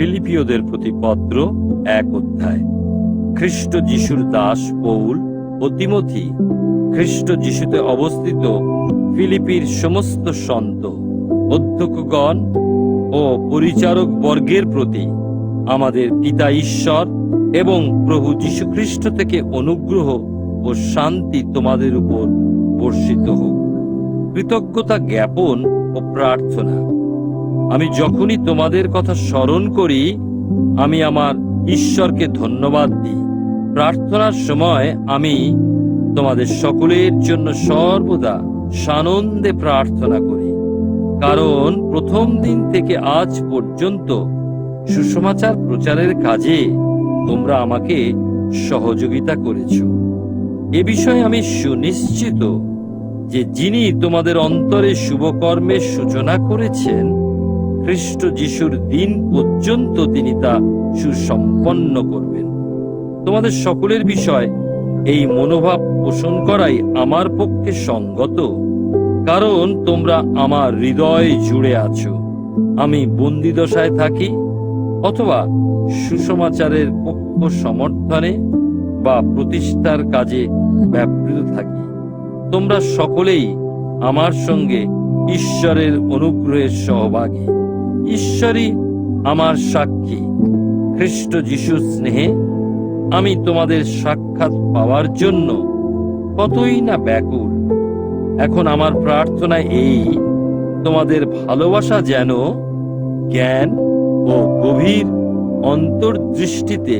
ফিলিপিওদের প্রতি পত্র এক অধ্যায়। খ্রিস্ট যিশুর দাস পৌল ও তিমথি, খ্রিস্ট যিশুতে অবস্থিত ফিলিপির সমস্ত সন্ত, অধ্যক্ষগণ ও পরিচারক বর্গের প্রতি আমাদের পিতা ঈশ্বর এবং প্রভু যীশুখ্রিস্ট থেকে অনুগ্রহ ও শান্তি তোমাদের উপর বর্ষিত হোক। কৃতজ্ঞতা জ্ঞাপন ও প্রার্থনা। আমি যখনই তোমাদের কথা স্মরণ করি, আমি আমার ঈশ্বরকে ধন্যবাদ দিই। প্রার্থনার সময় আমি তোমাদের সকলের জন্য সর্বদা সানন্দে প্রার্থনা করি। কারণ প্রথম দিন থেকে আজ পর্যন্ত সুসমাচার প্রচারের কাজে তোমরা আমাকে সহযোগিতা করেছ। এ বিষয়ে আমি সুনিশ্চিত যে যিনি তোমাদের অন্তরে শুভকর্মের সূচনা করেছেন খ্রিস্ট যিশুর দিন পর্যন্ত তিনি তা সুসম্পন্ন করবেন। তোমাদের সকলের বিষয় এই মনোভাব পোষণ করাই আমার পক্ষে সঙ্গত। কারণ তোমরা আমার হৃদয় জুড়ে আছো। আমি বন্দিদশায় থাকি অথবা সুসমাচারের পক্ষ সমর্থনে বা প্রতিষ্ঠার কাজে ব্যাপৃত থাকি। তোমরা সকলেই আমার সঙ্গে ঈশ্বরের অনুগ্রহের সহভাগী। ঈশ্বরই আমার সাক্ষী। খ্রিস্ট যিশুর স্নেহে আমি তোমাদের সাক্ষাৎ পাওয়ার জন্য কতই না ব্যাকুল। এখন আমার প্রার্থনা এই, তোমাদের ভালোবাসা যেন জ্ঞান ও গভীর অন্তর্দৃষ্টিতে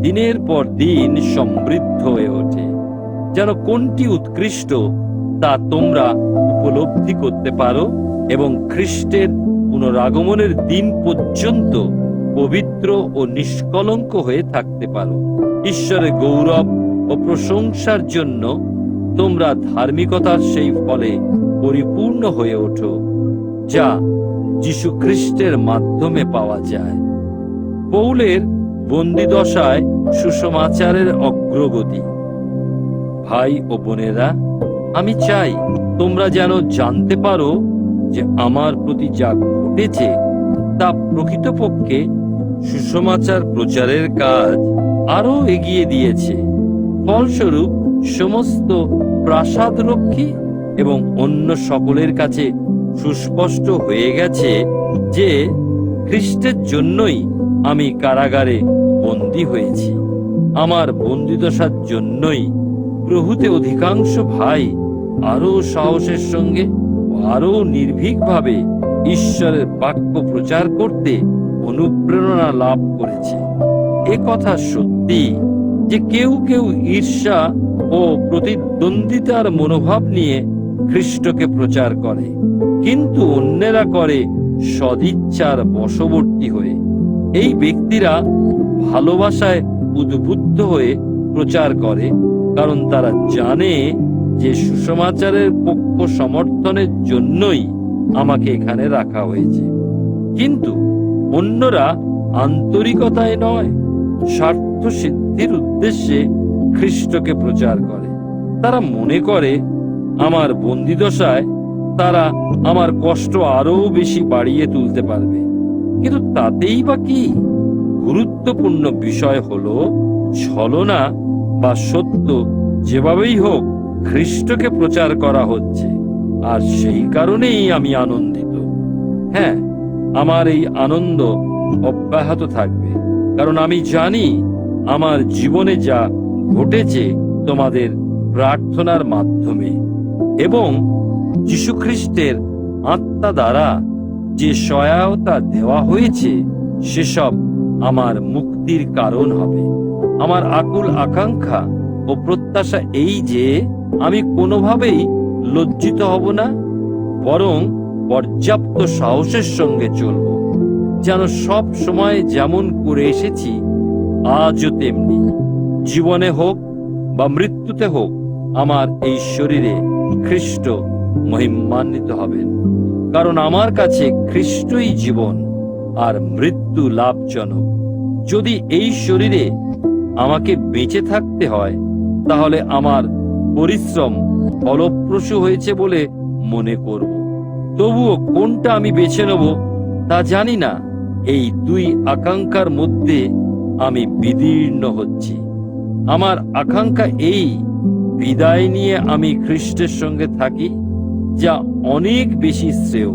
দিনের পর দিন সমৃদ্ধ হয়ে ওঠে, যেন কোনটি উৎকৃষ্ট তা তোমরা উপলব্ধি করতে পারো এবং খ্রিস্টের পুনরাগমনের দিন পর্যন্ত পবিত্র ও নিষ্কলঙ্ক হয়ে থাকতে পারো। ঈশ্বরের গৌরব ও প্রশংসার জন্য তোমরা ধার্মিকতার সেই ফলে পরিপূর্ণ হয়ে ওঠো, যা যীশু খ্রিস্টের মাধ্যমে পাওয়া যায়। পৌলের বন্দিদশায় সুসমাচারের অগ্রগতি। ভাই ও বোনেরা, আমি চাই তোমরা যেন জানতে পারো যে আমার প্রতি যা ঘটেছে তা প্রকৃতপক্ষে সুসমাচার প্রচারের কাজ আরও এগিয়ে দিয়েছে। ফলস্বরূপ সমস্ত প্রাসাদ রক্ষী এবং অন্য সকলের কাছে সুস্পষ্ট হয়ে গেছে যে খ্রিস্টের জন্যই আমি কারাগারে বন্দী হয়েছি। আমার বন্দিদশার জন্যই প্রভূতে অধিকাংশ ভাই আরও সাহসের সঙ্গে আরও নির্ভীকভাবে ঈশ্বরের বাক্য প্রচার করতে অনুপ্রেরণা লাভ করেছে। এ কথা সত্যি যে কেউ কেউ ঈর্ষা ও প্রতিদ্বন্দ্বিতার মনোভাব নিয়ে খ্রিস্টকে প্রচার করে, কিন্তু অন্যেরা করে সদিচ্ছার বশবর্তী হয়ে। এই ব্যক্তিরা ভালোবাসায় উদ্বুদ্ধ হয়ে প্রচার করে, কারণ তারা জানে যে সুসমাচারের পক্ষ সমর্থনের জন্যই আমাকে এখানে রাখা হয়েছে। কিন্তু অন্যরা আন্তরিকতায় নয় স্বার্থ সিদ্ধির উদ্দেশ্যে খ্রিস্টকে প্রচার করে। তারা মনে করে, আমার বন্দিদশায় তারা আমার কষ্ট আরও বেশি বাড়িয়ে তুলতে পারবে। কিন্তু তাতেই বা কি? গুরুত্বপূর্ণ বিষয় হলো, ছলনা বা সত্য যেভাবেই হোক খ্রিস্টকে প্রচার করা হচ্ছে। আর সেই কারণেই আমি আনন্দিত। হ্যাঁ আমার এই আনন্দ অব্যাহত থাকবে। কারণ আমি জানি আমার জীবনে যা ঘটেছে তোমাদের প্রার্থনার মাধ্যমে এবং যীশুখ্রিস্টের আত্মা দ্বারা যে সহায়তা দেওয়া হয়েছে, সেসব আমার মুক্তির কারণ হবে। আমার আকুল আকাঙ্ক্ষা ও প্রত্যাশা এই যে, আমি কোনোভাবেই লজ্জিত হব না, বরং পর্যাপ্ত সাহসের সঙ্গে চলব। যেন সব সময় যেমন করে এসেছি, আজও তেমনি। জীবনে হোক বা মৃত্যুতে হোক, আমার এই শরীরে খ্রিস্ট মহিমান্বিত হবেন। কারণ আমার কাছে খ্রিস্টই জীবন আর মৃত্যু লাভজনক। যদি এই শরীরে আমাকে বেঁচে থাকতে হয় তাহলে আমার পরিশ্রম ফলপ্রসূ হয়েছে বলে মনে করব। তবুও কোনটা আমি বেছে নেব তা জানি না। এই দুই আকাঙ্ক্ষার মধ্যে আমি বিদীর্ণ হচ্ছি। আমার আকাঙ্ক্ষা এই, বিদায় নিয়ে আমি খ্রিস্টের সঙ্গে থাকি, যা অনেক বেশি শ্রেয়।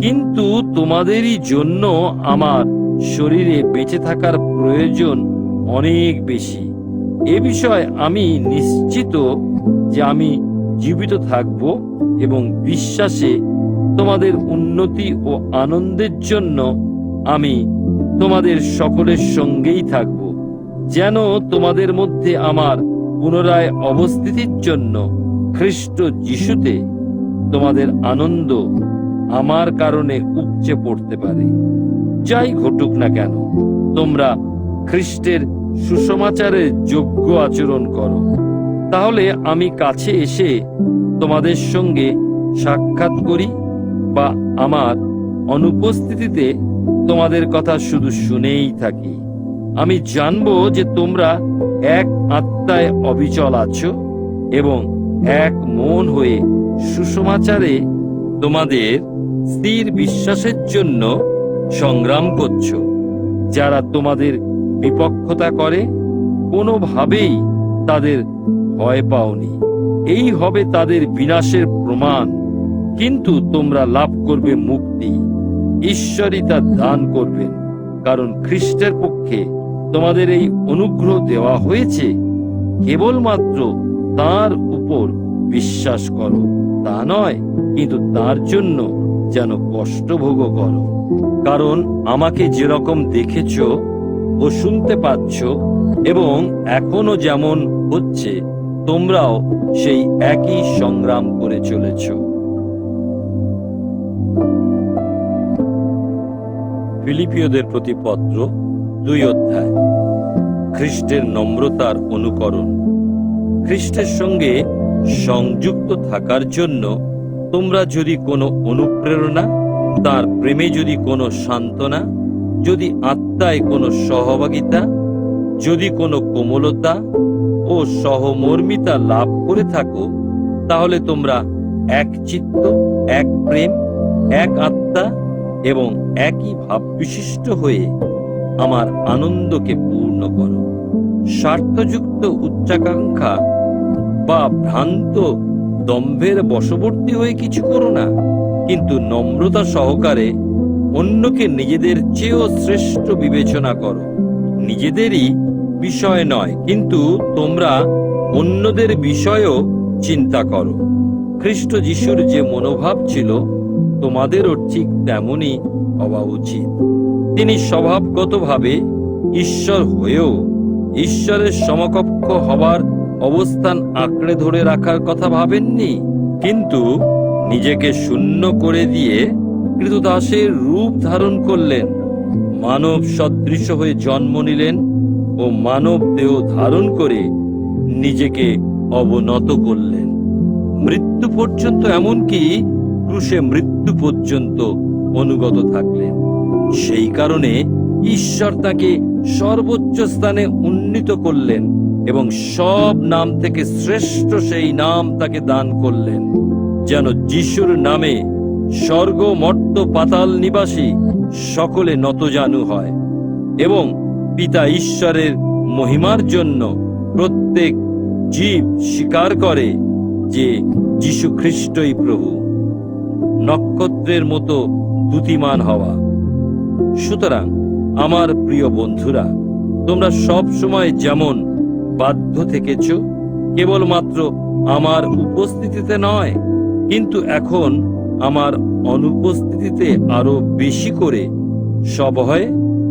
কিন্তু তোমাদেরই জন্য আমার শরীরে বেঁচে থাকার প্রয়োজন অনেক বেশি। এ বিষয়ে আমি নিশ্চিত যে আমি জীবিত থাকব এবং বিশ্বাসে তোমাদের উন্নতি ও আনন্দের জন্য আমি তোমাদের সকলের সঙ্গেই থাকব, যেন তোমাদের মধ্যে আমার পুনরায় অবস্থিতির জন্য খ্রিস্ট যিশুতে তোমাদের আনন্দ আমার কারণে উপচে পড়তে পারে। যাই ঘটুক না কেন, তোমরা খ্রিস্টের সুসমাচারের যোগ্য আচরণ করো। তাহলে আমি কাছে এসে তোমাদের সঙ্গে সাক্ষাৎ করি বা আমার অনুপস্থিতিতে তোমাদের কথা শুধু শুনেই থাকি। আমি জানব যে তোমরা এক আত্মায় অবিচল আছো এবং এক মন হয়ে সুসমাচারে তোমাদের স্থির বিশ্বাসের জন্য সংগ্রাম করছ, যারা তোমাদের বিপক্ষতা করে, কোনোভাবেই তাদের ভয় পাওনি। এই হবে তাদের বিনাশের প্রমাণ। কিন্তু তোমরা লাভ করবে মুক্তি। ঈশ্বরই তা দান করবেন। কারণ খ্রিস্টের পক্ষে তোমাদের এই অনুগ্রহ দেওয়া হয়েছে। কেবলমাত্র তার উপর বিশ্বাস করো। তা নয়, কিন্তু তার জন্য যেন কষ্ট ভোগ করো। কারণ আমাকে যেরকম দেখেছ ও শুনতে পাচ্ছ এবং এখনও যেমন হচ্ছে, তোমরাও সেই একই সংগ্রাম করে চলেছ। ফিলিপিওদের প্রতি পত্র দুই অধ্যায়। খ্রিস্টের নম্রতার অনুকরণ। খ্রিস্টের সঙ্গে সংযুক্ত থাকার জন্য তোমরা যদি কোনো অনুপ্রেরণা, তার প্রেমে যদি কোনো সান্ত্বনা, যদি আত্মায় কোনো সহভাগিতা, যদি কোনো কোমলতা ও সহমর্মিতা লাভ করে থাকো, তাহলে তোমরা এক চিত্ত, এক প্রেম, এক আত্মা এবং একই ভাব বিশিষ্ট হয়ে আমার আনন্দকে পূর্ণ করো। স্বার্থযুক্ত উচ্চাকাঙ্ক্ষা বা ভ্রান্ত দম্ভের বশবর্তী হয়ে কিছু করো না, কিন্তু নম্রতা সহকারে অন্যকে নিজেদের চেয়েও শ্রেষ্ঠ বিবেচনা করো। নিজেদেরই বিষয় নয়, কিন্তু তোমরা অন্যদের বিষয়েও চিন্তা করো। খ্রিস্ট যিশুর যে মনোভাব ছিল, তোমাদেরও ঠিক তেমনই হওয়া উচিত। তিনি স্বভাবগতভাবে ঈশ্বর হয়েও ঈশ্বরের সমকক্ষ হবার অবস্থান আঁকড়ে ধরে রাখার কথা ভাবেননি, কিন্তু নিজেকে শূন্য করে দিয়ে কৃতদাসের রূপ ধারণ করলেন, মানব সদৃশ হয়ে জন্ম নিলেন ও মানব দেহ ধারণ করে নিজেকে অবনত করলেন। মৃত্যু পর্যন্ত এমনকি ক্রুশে মৃত্যু পর্যন্ত অনুগত থাকলেন। সেই কারণে ঈশ্বর তাকে সর্বোচ্চ স্থানে উন্নীত করলেন এবং সব নাম থেকে শ্রেষ্ঠ সেই নাম তাকে দান করলেন, যেন যিশুর নামে স্বর্গ মর্ত পাতাল নিবাসী সকলে নতজানু হয় এবং পিতা ঈশ্বরের মহিমার জন্য প্রত্যেক জীব স্বীকার করে যে যীশু খ্রিস্টই প্রভু। নক্ষত্রের মতো দ্যুতিমান হওয়া। সুতরাং আমার প্রিয় বন্ধুরা, তোমরা সব সময় যেমন বাধ্য থেকেছ, কেবলমাত্র আমার উপস্থিতিতে নয়, কিন্তু এখন আমার অনুপস্থিতিতে আরও বেশি করে সবহয়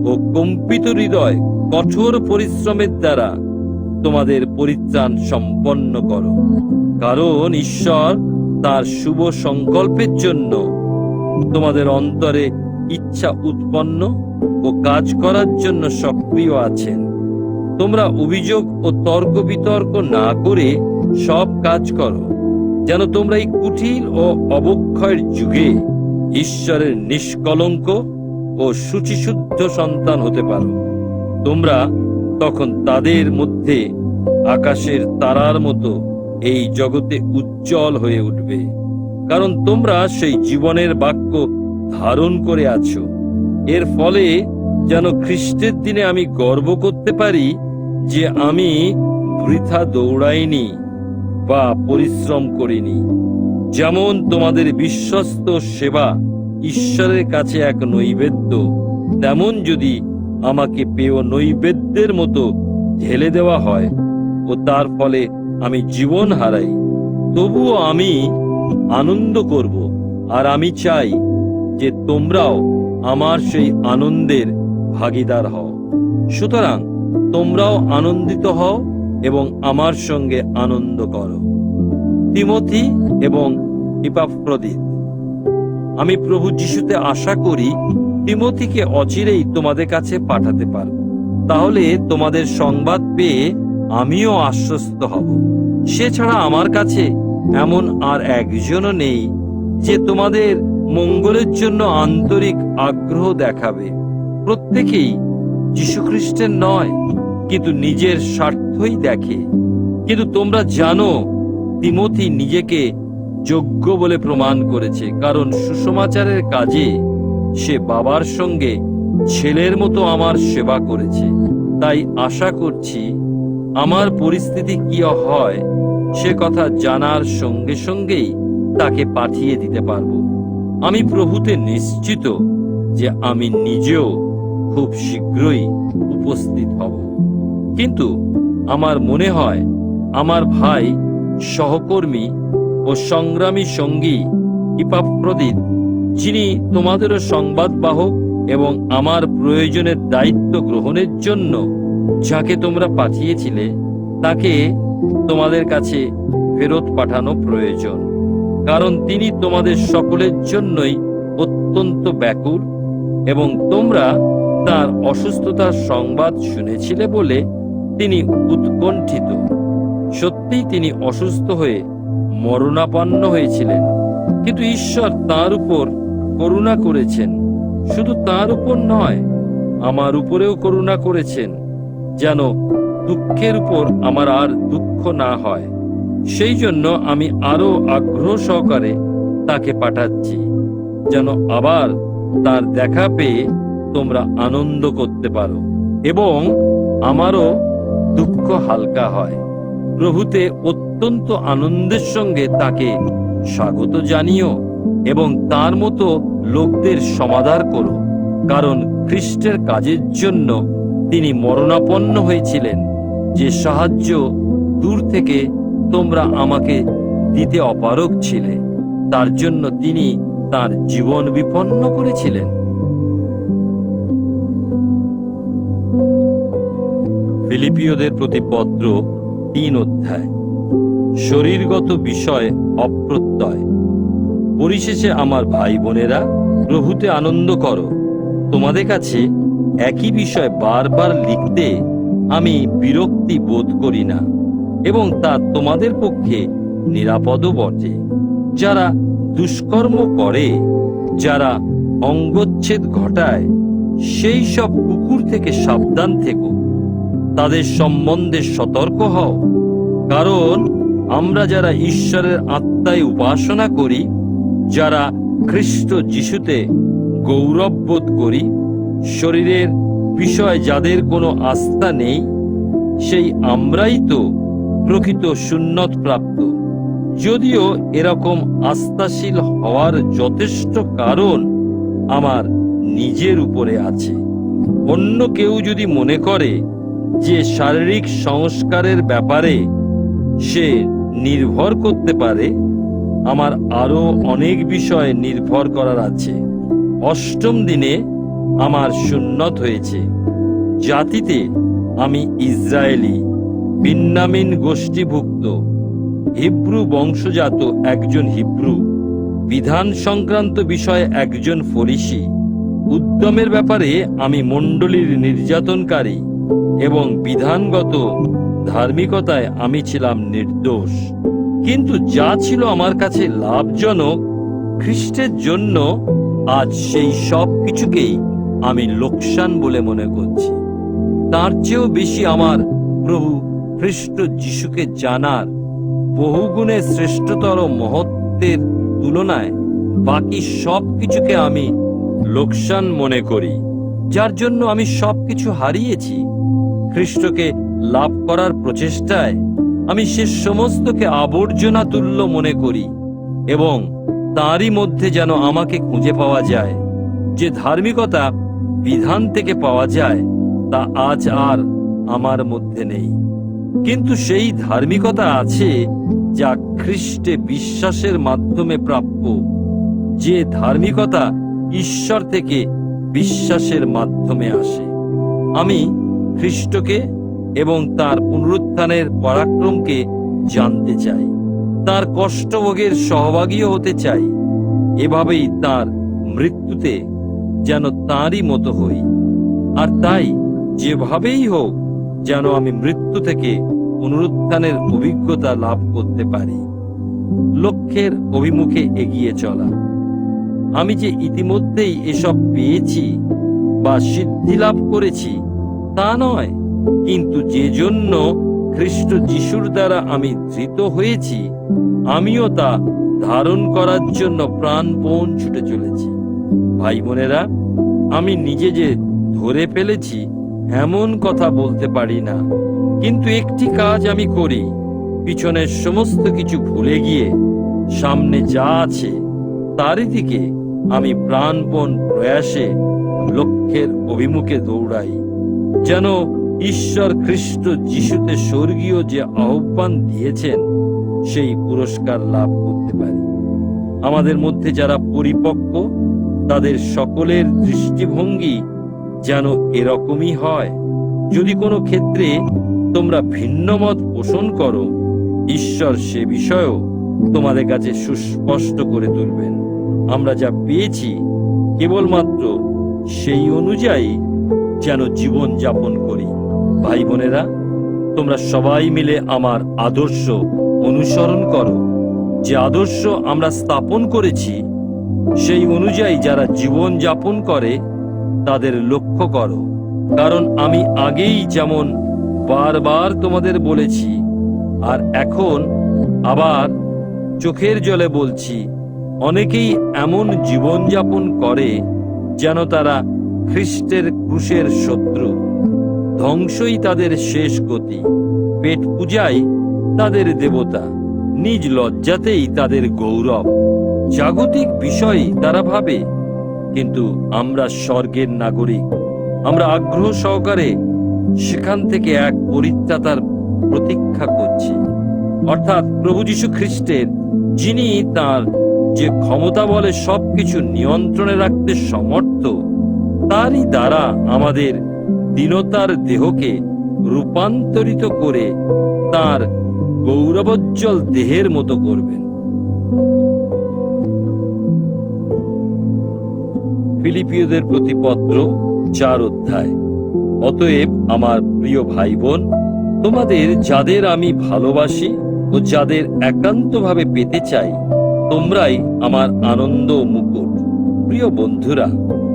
ও কম্পিত হৃদয় কঠোর পরিশ্রমের দ্বারা তোমাদের পরিত্রাণ সম্পন্ন করো। কারণ ঈশ্বর তার শুভ সংকল্পের জন্য তোমাদের অন্তরে ইচ্ছা উৎপন্ন ও কাজ করার জন্য সক্রিয় আছেন। তোমরা অভিযোগ ও তর্ক বিতর্ক না করে সব কাজ করো। যেন তোমরা এই কুটিল ও অবক্ষয়ের যুগে ঈশ্বরের নিষ্কলঙ্ক ও শুচিশুদ্ধ সন্তান হতে পারো। তোমরা তখন তাদের মধ্যে আকাশের তারার মতো এই জগতে উজ্জ্বল হয়ে উঠবে। কারণ তোমরা সেই জীবনের বাক্য ধারণ করে আছো। এর ফলে যেন খ্রিস্টের দিনে আমি গর্ব করতে পারি যে আমি বৃথা দৌড়াইনি। বা পরিশ্রম করিনি। যেমন তোমাদের বিশ্বস্ত সেবা ঈশ্বরের কাছে এক নৈবেদ্য, তেমন যদি আমাকে পেয় নৈবেদ্যের মতো ঢেলে দেওয়া হয় ও তার ফলে আমি জীবন হারাই, তবুও আমি আনন্দ করব আর আমি চাই যে তোমরাও আমার সেই আনন্দের ভাগিদার হও। সুতরাং তোমরাও আনন্দিত হও এবং আমার সঙ্গে আনন্দ করো। তিমথি এবং ইপাফ্রদিত, আমি প্রভু যিশুতে আশা করি তিমথিকে অচিরেই তোমাদের কাছে পাঠাতে পারব। তাহলে তোমাদের সংবাদ পেয়ে আমিও আশ্বস্ত হব। সে ছাড়া আমার কাছে এমন আর একজনও নেই যে তোমাদের মঙ্গলের জন্য আন্তরিক আগ্রহ দেখাবে। প্রত্যেকেই যীশুখ্রিস্টের নয়, কিন্তু নিজের স্বার্থই দেখে। কিন্তু তোমরা জানো, তিমথি নিজেকে যোগ্য বলে প্রমাণ করেছে, কারণ সুসমাচারের কাজে সে বাবার সঙ্গে ছেলের মতো আমার সেবা করেছে। তাই আশা করছি, আমার পরিস্থিতি কি হয়, সে কথা জানার সঙ্গে সঙ্গেই তাকে পাঠিয়ে দিতে পারব। আমি প্রভুতে নিশ্চিত যে আমি নিজেও খুব শীঘ্রই উপস্থিত হব। কিন্তু আমার মনে হয় আমার ভাই, সহকর্মী ও সংগ্রামী সঙ্গী ইপাপ্রদিত যিনি তোমাদেরও সংবাদবাহক এবং আমার প্রয়োজনের দায়িত্ব গ্রহণের জন্য যাকে তোমরা পাঠিয়েছিলে, তাকে তোমাদের কাছে ফেরত পাঠানো প্রয়োজন। কারণ তিনি তোমাদের সকলের জন্যই অত্যন্ত ব্যাকুল এবং তোমরা তার অসুস্থতার সংবাদ শুনেছিলে বলে তিনি উৎকণ্ঠিত। সত্যিই তিনি অসুস্থ হয়ে মরণাপন্ন হয়েছিলেন। কিন্তু ঈশ্বর তার উপর করুণা করেছেন। শুধু তার উপর নয়, আমার উপরেও করুণা করেছেন, যেন দুঃখের উপর আমার আর দুঃখ না হয়। সেই জন্য আমি আরও আগ্রহ সহকারে তাকে পাঠাচ্ছি, যেন আবার তার দেখা পেয়ে তোমরা আনন্দ করতে পারো। এবং আমারও দুঃখ হালকা হয়। প্রভুতে অত্যন্ত আনন্দের সঙ্গে তাকে স্বাগত জানিও এবং তার মতো লোকদের সমাদার করো, কারণ খ্রিস্টের কাজের জন্য তিনি মরণাপন্ন হয়েছিলেন। যে সাহায্য দূর থেকে তোমরা আমাকে দিতে অপারক ছিলে, তার জন্য তিনি তার জীবন বিপন্ন করেছিলেন। ফিলিপিওদের প্রতি পত্র তিন অধ্যায়। শরীরগত বিষয় অপ্রত্যয়। পরিশেষে আমার ভাই বোনেরা, প্রভুতে আনন্দ করো। তোমাদের কাছে একই বিষয় বারবার লিখতে আমি বিরক্তি বোধ করি না, এবং তা তোমাদের পক্ষে নিরাপদও বটে। যারা দুষ্কর্ম করে, যারা অঙ্গচ্ছেদ ঘটায়, সেই সব কুকুর থেকে সাবধান থেকো। তাদের সম্বন্ধে সতর্ক হও। কারণ আমরা যারা ঈশ্বরের আত্মায় উপাসনা করি, যারা খ্রিস্ট যিশুতে গৌরববোধ করি, শরীরের বিষয় যাদের কোনো আস্থা নেই, সেই আমরাই তো প্রকৃত সুন্নত প্রাপ্ত। যদিও এরকম আস্থাশীল হওয়ার যথেষ্ট কারণ আমার নিজের উপরে আছে। অন্য কেউ যদি মনে করে যে শারীরিক সংস্কারের ব্যাপারে সে নির্ভর করতে পারে, আমার আরও অনেক বিষয় নির্ভর করার আছে। অষ্টম দিনে আমার সুন্নত হয়েছে। জাতিতে আমি ইসরায়েলি, বিন্নামিন গোষ্ঠীভুক্ত, হিব্রু বংশজাত একজন হিব্রু, বিধান সংক্রান্ত বিষয়ে একজন ফরিসি। উদ্যমের ব্যাপারে আমি মণ্ডলীর নির্যাতনকারী। এবং বিধানগত ধার্মিকতায় আমি ছিলাম নির্দোষ। কিন্তু যা ছিল আমার কাছে লাভজনক, খ্রিস্টের জন্য আজ সেই সব কিছুকেই আমি লোকসান বলে মনে করছি। তার চেয়েও বেশি আমার প্রভু খ্রিস্ট যিশুকে জানার বহুগুণে শ্রেষ্ঠতর মহত্বের তুলনায় বাকি সব কিছুকে আমি লোকসান মনে করি, যার জন্য আমি সবকিছু হারিয়েছি। খ্রিস্টকে লাভ করার প্রচেষ্টায় আমি সে সমস্তকে আবর্জনা তুল্য মনে করি এবং তারই মধ্যে যেন আমাকে খুঁজে পাওয়া যায়। যে ধার্মিকতা বিধান থেকে পাওয়া যায়, তা আজ আর আমার মধ্যে নেই। কিন্তু সেই ধার্মিকতা আছে যা খ্রিস্টে বিশ্বাসের মাধ্যমে প্রাপ্য। যে ধার্মিকতা ঈশ্বর থেকে বিশ্বাসের মাধ্যমে আসে। আমি খ্রিস্টকে এবং তার পুনরুত্থানের পরাক্রমকে জানতে চাই তার কষ্টভোগের সহভাগীও হতে চাই এভাবেই তার মৃত্যুতে যেন তাঁরই মতো হই। আর তাই যেভাবেই হোক যেন আমি মৃত্যু থেকে পুনরুত্থানের অভিজ্ঞতা লাভ করতে পারি। লক্ষ্যের অভিমুখে এগিয়ে চলা। আমি যে ইতিমধ্যেই এসব পেয়েছি বা সিদ্ধি লাভ করেছি তা নয়, কিন্তু যে জন্য খ্রিস্ট যিশুর দ্বারা আমি ধৃত হয়েছি, আমিও তা ধারণ করার জন্য প্রাণপণ ছুটে চলেছি। ভাই বোনেরা, আমি নিজে যে ধরে ফেলেছি, এমন কথা বলতে পারি না। কিন্তু একটি কাজ আমি করি পিছনের সমস্ত কিছু ভুলে গিয়ে, সামনে যা আছে, তারই দিকে আমি প্রাণপণ প্রয়াসে লক্ষ্যের অভিমুখে দৌড়াই। যেন ঈশ্বর খ্রিস্ট যিশুতে স্বর্গীয় যে আহ্বান দিয়েছেন, সেই পুরস্কার লাভ করতে পারি। আমাদের মধ্যে যারা পরিপক্ক, তাদের সকলের দৃষ্টিভঙ্গি যেন এরকমই হয়। যদি কোনো ক্ষেত্রে তোমরা ভিন্ন মত পোষণ করো, ঈশ্বর সে বিষয়েও তোমাদের কাছে সুস্পষ্ট করে তুলবেন। আমরা যা পেয়েছি, কেবলমাত্র সেই অনুযায়ী যেন জীবন যাপন করি। ভাই বোনেরা, তোমরা সবাই মিলে আমার আদর্শ অনুসরণ করো। যে আদর্শ আমরা স্থাপন করেছি, সেই অনুযায়ী যারা জীবন যাপন করে, তাদের লক্ষ্য করো। কারণ আমি আগেই যেমন বারবার তোমাদের বলেছি, আর এখন আবার চোখের জলে বলছি, অনেকেই এমন জীবন যাপন করে, যেন তারা খ্রিস্টের ক্রুশের শত্রু। ধ্বংসই তাদের শেষ গতি। পেট পূজাই তাদের দেবতা। নিজ লজ্জাতেই তাদের গৌরব। জাগতিক বিষয় তারা ভাবে, কিন্তু আমরা স্বর্গের নাগরিক। আমরা আগ্রহ সহকারে সেখান থেকে এক পরিত্রাতার প্রতীক্ষা করছি। অর্থাৎ প্রভু যীশু খ্রিস্টের, যিনি তার যে ক্ষমতা বলে সবকিছু নিয়ন্ত্রণে রাখতে সমর্থ তারই দ্বারা আমাদের দীনতার দেহকে রূপান্তরিত করে তার গৌরবোজ্জ্বল দেহের মতো করবেন। ফিলিপিওদের প্রতিপত্র চার অধ্যায়। অতএব আমার প্রিয় ভাই বোন তোমাদের যাদের আমি ভালোবাসি ও যাদের একান্তভাবে পেতে চাই, তোমরাই আমার আনন্দ মুকুট। প্রিয় বন্ধুরা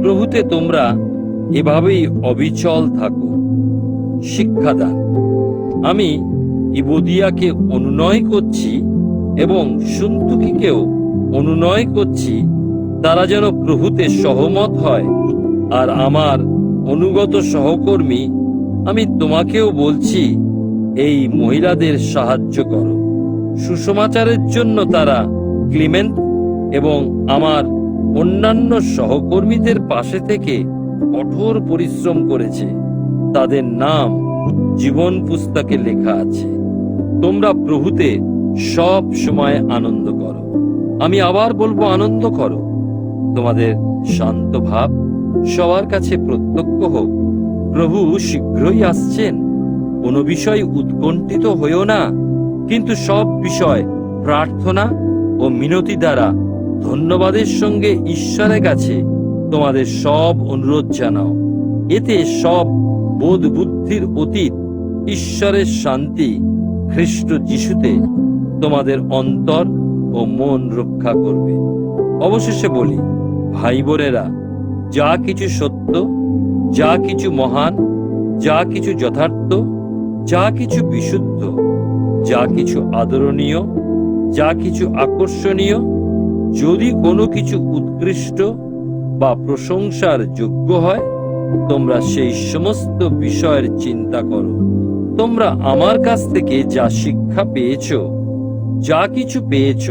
প্রভুতে তোমরা এভাবেই অবিচল থাকো। শিক্ষাদান আমি ইবদিয়াকে অনুনয় করছি এবং সুন্তুকিকেও অনুনয় করছি, তারা যেন প্রভুতে সহমত হয়। আর আমার অনুগত সহকর্মী, আমি তোমাকেও বলছি, এই মহিলাদের সাহায্য করো। সুসমাচারের জন্য তারা ক্লিমেন্ট এবং আমার অন্যান্য সহকর্মীদের পাশে থেকে কঠোর পরিশ্রম করেছে। তাদের নাম জীবন পুস্তকে লেখা আছে। তোমরা প্রভুতে সব সময় আনন্দ করো। আমি আবার বলব, আনন্দ করো। তোমাদের শান্ত ভাব সবার কাছে প্রত্যক্ষ হোক। প্রভু শীঘ্রই আসছেন। কোনো বিষয় উৎকণ্ঠিত হইও না, কিন্তু সব বিষয় প্রার্থনা ও মিনতি দ্বারা ধন্যবাদের সঙ্গে ঈশ্বরের কাছে তোমাদের সব অনুরোধ জানাও। এতে সব বোধ বুদ্ধির অতীত, ঈশ্বরের শান্তি, খ্রিস্ট যিশুতে তোমাদের অন্তর ও মন রক্ষা করবে। অবশেষে বলি, ভাই বোনেরা, যা কিছু সত্য, যা কিছু মহান, যা কিছু যথার্থ, যা কিছু বিশুদ্ধ, যা কিছু আদরণীয়, যা কিছু আকর্ষণীয় যদি কোনো কিছু উৎকৃষ্ট বা প্রশংসার যোগ্য হয়, তোমরা সেই সমস্ত বিষয়ের চিন্তা করো। তোমরা আমার কাছ থেকে যা শিক্ষা পেয়েছ, যা কিছু পেয়েছ,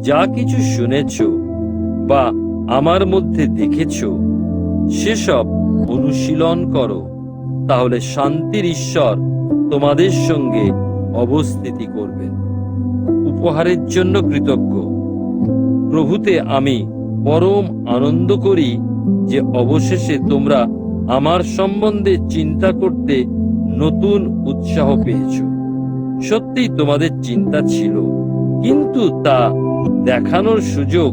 যা কিছু শুনেছ বা আমার মধ্যে দেখেছ, সেসব অনুশীলন করো। তাহলে শান্তির ঈশ্বর তোমাদের সঙ্গে অবস্থিতি করবেন। উপহারের জন্য কৃতজ্ঞ। প্রভুতে আমি পরম আনন্দ করি যে অবশেষে তোমরা আমার সম্বন্ধে চিন্তা করতে নতুন উৎসাহ পেয়েছ। সত্যি তোমাদের চিন্তা ছিল, কিন্তু তা দেখানোর সুযোগ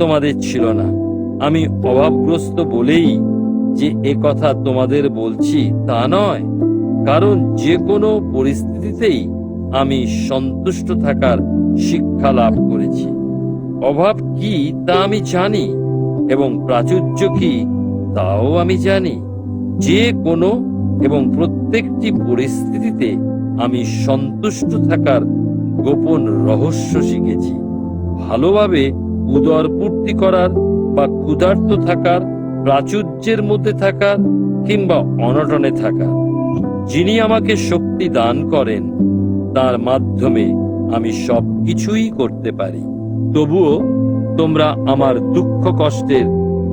তোমাদের ছিল না। আমি অভাবগ্রস্ত বলেই যে এ কথা তোমাদের বলছি তা নয়, কারণ যে কোনো পরিস্থিতিতেই আমি সন্তুষ্ট থাকার শিক্ষা লাভ করেছি। অভাব কি তা আমি জানি এবং প্রাচুর্য কি তাও আমি জানি। যে কোনো এবং প্রত্যেকটি পরিস্থিতিতে আমি সন্তুষ্ট থাকার গোপন রহস্য শিখেছি। ভালোভাবে উদর পূর্তি করার বা ক্ষুধার্ত থাকার, প্রাচুর্যের মধ্যে থাকার কিংবা অনটনে থাকার। যিনি আমাকে শক্তি দান করেন, তার মাধ্যমে আমি সব কিছুই করতে পারি। তবুও তোমরা আমার দুঃখ কষ্টের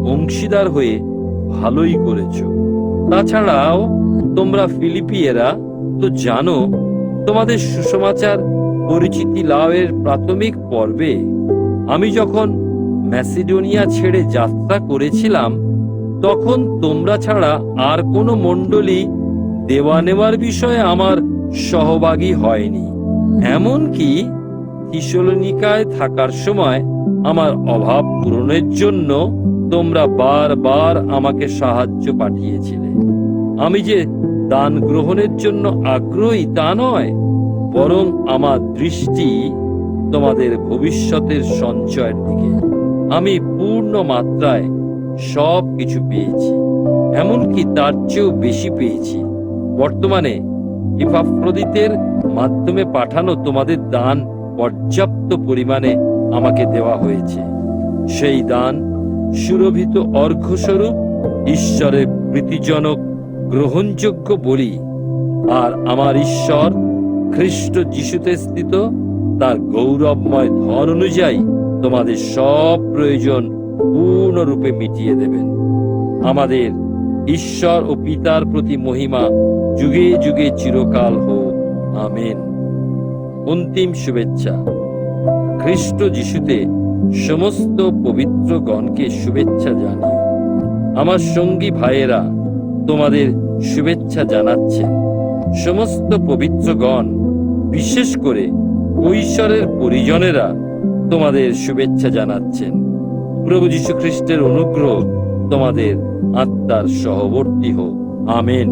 অংশীদার হয়ে ভালোই করেছ। তাছাড়াও তোমরা ফিলিপিয়েরা, তো জানো, তোমাদের সুসমাচার পরিচিতি লাভের প্রাথমিক পর্বে। আমি যখন ম্যাসিডোনিয়া ছেড়ে যাত্রা করেছিলাম, তখন তোমরা ছাড়া আর কোনো মণ্ডলী দেওয়া নেওয়ার বিষয়ে আমার সহভাগী হয়নি। এমনকি থিসলনিকায় থাকার সময় আমার অভাব পূরণের জন্য তোমরা বারবার আমাকে সাহায্য পাঠিয়েছিলে। আমি যে দান গ্রহণের জন্য আগ্রহী তা নয়, বরং আমার দৃষ্টি তোমাদের ভবিষ্যতের সঞ্চয়ের দিকে। আমি পূর্ণ মাত্রায় সব কিছু পেয়েছি, এমনকি তার চেয়েও বেশি পেয়েছি। বর্তমানে ইফাফ্রদিতের মাধ্যমে পাঠানো তোমাদের দান পর্যাপ্ত পরিমাণে আমাকে দেওয়া হয়েছে। সেই দান সুরভিত অর্ঘস্বরূপ ঈশ্বরের প্রীতিজনক গ্রহণযোগ্য বলি। আর আমার ঈশ্বর খ্রিস্ট যিশুতে স্থিত তার গৌরবময় ধর অনুযায়ী তোমাদের সব প্রয়োজন পূর্ণরূপে মিটিয়ে দেবেন। আমাদের ঈশ্বর ও পিতার প্রতি মহিমা যুগে যুগে চিরকাল হোক। আমেন। অন্তিম শুভেচ্ছা। খ্রিস্ট যিশুতে সমস্ত পবিত্রগণকে শুভেচ্ছা জানিও আমার সঙ্গী ভাইয়েরা তোমাদের শুভেচ্ছা জানাচ্ছেন সমস্ত পবিত্রগণ, বিশেষ করে ঐশ্বরের পরিজনেরা তোমাদের শুভেচ্ছা জানাচ্ছেন। প্রভু যীশু খ্রিস্টের অনুগ্রহ তোমাদের আত্মার সহবর্তী হোক। আমেন।